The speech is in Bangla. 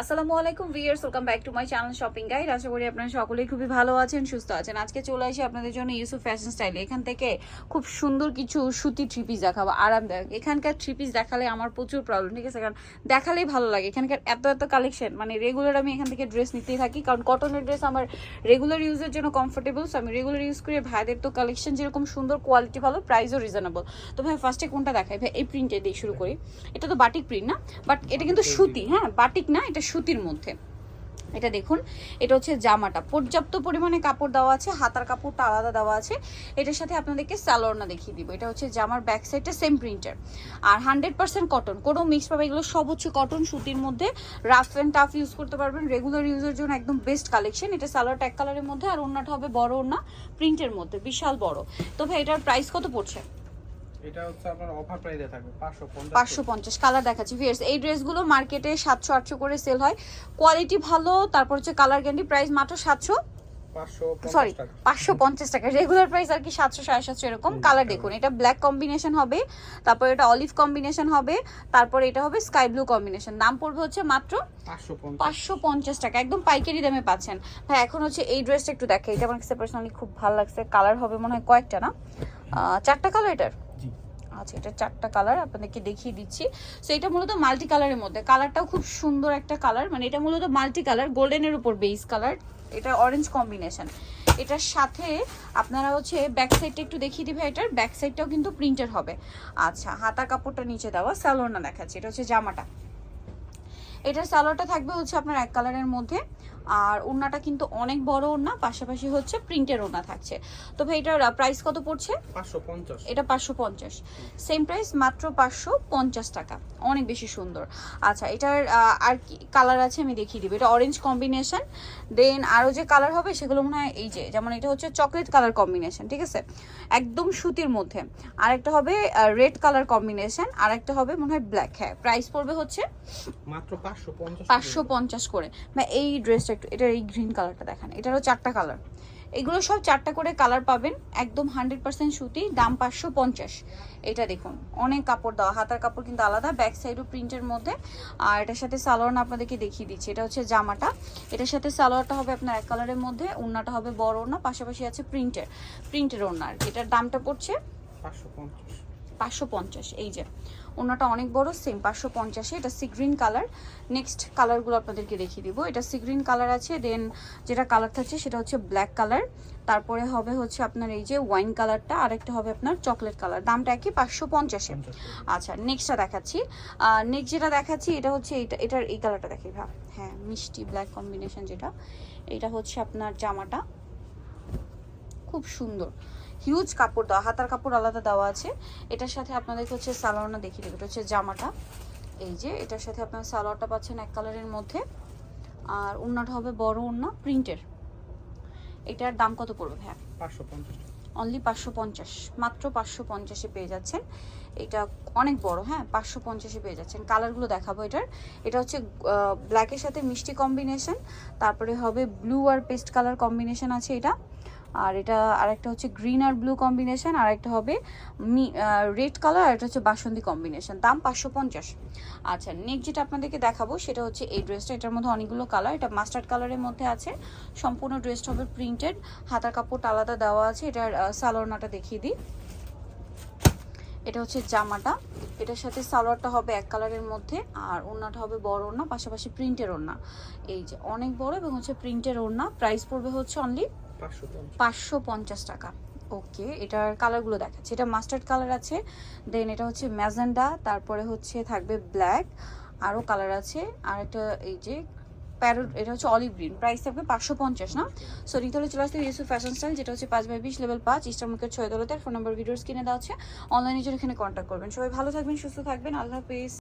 আসসালামু আলাইকুম viewers welcome back to my channel shopping guide আশা করি আপনারা সকলেই খুবই ভালো আছেন সুস্থ আছেন। আজকে চলে আসি আপনাদের জন্য ইউসুফ ফ্যাশন স্টাইলে এখান থেকে খুব সুন্দর কিছু সুতি থ্রি পিস দেখাবো আরামদায়ক। এখানকার থ্রি পিস দেখালে আমার প্রচুর প্রবলেম ঠিক আছে? কারণ দেখালেই ভালো লাগে। এখানকার এত এত কালেকশন মানে রেগুলার আমি এখান থেকে ড্রেস নিতেই থাকি কারণ কটনের ড্রেস আমার রেগুলার ইউজের জন্য কমফোর্টেবল সো আমি রেগুলার ইউজ করি। ভাইদের তো কালেকশন যেরকম সুন্দর কোয়ালিটি ভালো প্রাইসও রিজনেবল তো ভাই ফার্স্টে কোনটা দেখাই? ভাই এই প্রিন্টে দিয়ে শুরু করি। এটা তো বাটিক প্রিন্ট না? বাট এটা কিন্তু সুতি হ্যাঁ? বাটিক না এটা সুতির মধ্যে। এটা দেখুন, এটা হচ্ছে জামাটা। পর্যাপ্ত পরিমাণে কাপড় দেওয়া আছে, হাতার কাপড়টা আলাদা দেওয়া আছে। এটার সাথে আপনাদেরকে স্যালোরনা দেখিয়ে দিব। এটা হচ্ছে জামার ব্যাক সাইডটা সেম প্রিন্টার আর হান্ড্রেড পার্সেন্ট কটন কোনো মিক্স পাবে এগুলো সব হচ্ছে কটন সুতির মধ্যে। রাফ অ্যান্ড টাফ ইউজ করতে পারবেন। রেগুলার ইউজের জন্য একদম বেস্ট কালেকশন এটা স্যালোয়ারটা এক কালারের মধ্যে, আর ওনাটা হবে বড় ওনা প্রিন্টের মধ্যে, বিশাল বড়। তো ভাই, এটার প্রাইস কত পড়ছে? এটা হচ্ছে আপনার অফার প্রাইসে থাকবে 550 পাঁচশো পঞ্চাশ কালার দেখাচ্ছি। এই ড্রেসগুলো মার্কেটে করে সেল হয়। কোয়ালিটি ভালো তারপর হচ্ছে কালার প্রাইস মাত্র সাতশো। 550 সরি পাঁচশো পঞ্চাশ টাকা। রেগুলার প্রাইস আর কি সাতশো সাড়ে সাতশো এরকম কালার দেখুন। এটা ব্ল্যাক কম্বিনেশন হবে তারপর এটা অলিভ কম্বিনেশন হবে তারপর এটা হবে স্কাই ব্লু কম্বিনেশন দাম পড়বে হচ্ছে মাত্র 550 পাঁচশো পঞ্চাশ টাকা একদম পাইকারি দামে পাচ্ছেন। হ্যাঁ এখন হচ্ছে এই ড্রেসটা একটু দেখে এটা আমার কাছে পার্সোনালি খুব ভালো লাগছে। কালার হবে মনে হয় কয়েকটা না? চারটা কালার এটার? আচ্ছা এটা চারটা কালার আপনাদেরকে দেখিয়ে দিচ্ছি। সো এটা মূলত মাল্টি কালারের মধ্যে। কালারটাও খুব সুন্দর একটা কালার মানে এটা মূলত মাল্টি কালার গোল্ডেনের উপর বেস কালার এটা অরেঞ্জ কম্বিনেশন এটার সাথে আপনারা হচ্ছে ব্যাক সাইডটা একটু দেখিয়ে দিবে এটার। ব্যাক সাইডটাও কিন্তু প্রিন্টের হবে। আচ্ছা হাতা কাপড়টা নিচে দেওয়া স্যালোনা দেখাচ্ছি। এটা হচ্ছে জামাটা। এটার সালোয়ারটা থাকবে হচ্ছে আপনার এক কালারের মধ্যে। আর ওড়নাটা কিন্তু অনেক বড় ওড়না পাশাপাশি হচ্ছে প্রিন্টের ওড়না থাকছে। তো ভাই এটার প্রাইস কত পড়ছে? 550 এটা পাঁচশো পঞ্চাশ। সেম প্রাইস মাত্র পাঁচশো পঞ্চাশ টাকা। অনেক বেশি সুন্দর। আচ্ছা এটার আর কি কালার আছে আমি দেখিয়ে দিব। এটা অরেঞ্জ কম্বিনেশন দেন আরও যে কালার হবে সেগুলো মনে হয় এই যে যেমন এটা হচ্ছে চকলেট কালার কম্বিনেশন ঠিক আছে? একদম সুতির মধ্যে। আরেকটা হবে রেড কালার কম্বিনেশন আর একটা হবে মনে হয় ব্ল্যাক হ্যাঁ। প্রাইস পড়বে হচ্ছে মাত্র 550 পাঁচশো পঞ্চাশ করে। বা এই ড্রেসটা একটু, এটার এই গ্রিন কালারটা দেখান, এটারও চারটা কালার এগুলো সব চারটা করে কালার পাবেন, একদম হান্ড্রেড পার্সেন্ট সুতি, দাম পাঁচশো পঞ্চাশ। এটা দেখুন, অনেক কাপড় দেওয়া, হাতার কাপড় কিন্তু আলাদা ব্যাক সাইডও প্রিন্টের মধ্যে। আর এটার সাথে সালোয়ার আপনাদেরকে দেখিয়ে দিচ্ছি, এটা হচ্ছে জামাটা। এটার সাথে সালোয়ারটা হবে আপনার এক কালারের মধ্যে, ওড়নাটা হবে বড় ওড়না, পাশাপাশি আছে প্রিন্টের প্রিন্টের ওড়না এটার দামটা পড়ছে 550 পাঁচশো পঞ্চাশ এই যে। ওনাটা অনেক বড় সেম পাঁচশো পঞ্চাশে এটা সি গ্রিন কালার নেক্সট কালারগুলো আপনাদেরকে দেখিয়ে দিব। এটা সি গ্রিন কালার আছে দেন যেটা কালার থাকছে সেটা হচ্ছে ব্ল্যাক কালার তারপরে হবে হচ্ছে আপনার এই যে ওয়াইন কালারটা আরেকটা হবে আপনার চকলেট কালার দামটা একই পাঁচশো পঞ্চাশে। আচ্ছা নেক্সটটা দেখাচ্ছি। নেক্সট যেটা দেখাচ্ছি এটা হচ্ছে এটা এটার এই কালারটা দেখি ভাব। হ্যাঁ মিষ্টি ব্ল্যাক কম্বিনেশন যেটা। এটা হচ্ছে আপনার জামাটা। খুব সুন্দর। হিউজ কাপড় দেওয়া হাতার কাপড় আলাদা দেওয়া আছে। এটার সাথে আপনাদেরকে হচ্ছে সালোয়ারটা দেখিয়ে দেবো। এটা হচ্ছে জামাটা। এই যে এটার সাথে আপনার সালোয়ারটা পাচ্ছেন এক কালারের মধ্যে। আর উন্নাটা হবে বড় উন্না প্রিন্টের। এটার দাম কত পড়বে হ্যাঁ 550 অনলি পাঁচশো পঞ্চাশ। মাত্র পাঁচশো পঞ্চাশে পেয়ে যাচ্ছেন। এটা অনেক বড় হ্যাঁ? পাঁচশো পঞ্চাশে পেয়ে যাচ্ছেন। কালারগুলো দেখাবো এটার। এটা হচ্ছে ব্ল্যাকের সাথে মিষ্টি কম্বিনেশন তারপরে হবে ব্লু আর পেস্ট কালার কম্বিনেশন আছে এটা। আর এটা আরেকটা হচ্ছে গ্রিন আর ব্লু কম্বিনেশন আর একটা হবে রেড কালার আর একটা হচ্ছে বাসন্তী কম্বিনেশন দাম পাঁচশো পঞ্চাশ। আচ্ছা নেক্সট যেটা আপনাদেরকে দেখাবো, সেটা হচ্ছে এই ড্রেসটা এটার মধ্যে অনেকগুলো কালার এটা মাস্টার্ড কালারের মধ্যে আছে। সম্পূর্ণ ড্রেসটা হবে প্রিন্টেড হাতার কাপড়টা আলাদা দেওয়া আছে, এটার সালোয়ারনাটা দেখিয়ে দিই। এটা হচ্ছে জামাটা, এটার সাথে সালোয়ারটা হবে এক কালারের মধ্যে, আর ওড়নাটা হবে বড় ওড়না, পাশাপাশি প্রিন্টের ওড়না। এই যে, অনেক বড় এবং হচ্ছে প্রিন্টের ওড়না প্রাইস পড়বে হচ্ছে অনলি 550 পাঁচশো পঞ্চাশ। টাকা। ওকে এটার কালারগুলো দেখাচ্ছে। এটা মাস্টার্ড কালার আছে দেন এটা হচ্ছে ম্যাজেন্ডা, তারপরে হচ্ছে থাকবে ব্ল্যাক আরও কালার আছে, আর একটা এই যে প্যারোট এটা হচ্ছে অলিভ গ্রিন প্রাইস থাকবে পাঁচশো পঞ্চাশ, না? সো নিতে চলে আসতে ইউসুফ ফ্যাশন স্টাইল যেটা হচ্ছে পাঁচ বাই বিশ লেভেল পাঁচ ইস্টার মুখের ছয় দলতে ফোন নাম্বার ভিডিওস কিনে দেওয়া হচ্ছে অনলাইনে জন্য এখানে কন্ট্যাক্ট করবেন। সবাই ভালো থাকবেন, সুস্থ থাকবেন। আল্লাহ হাফিজ।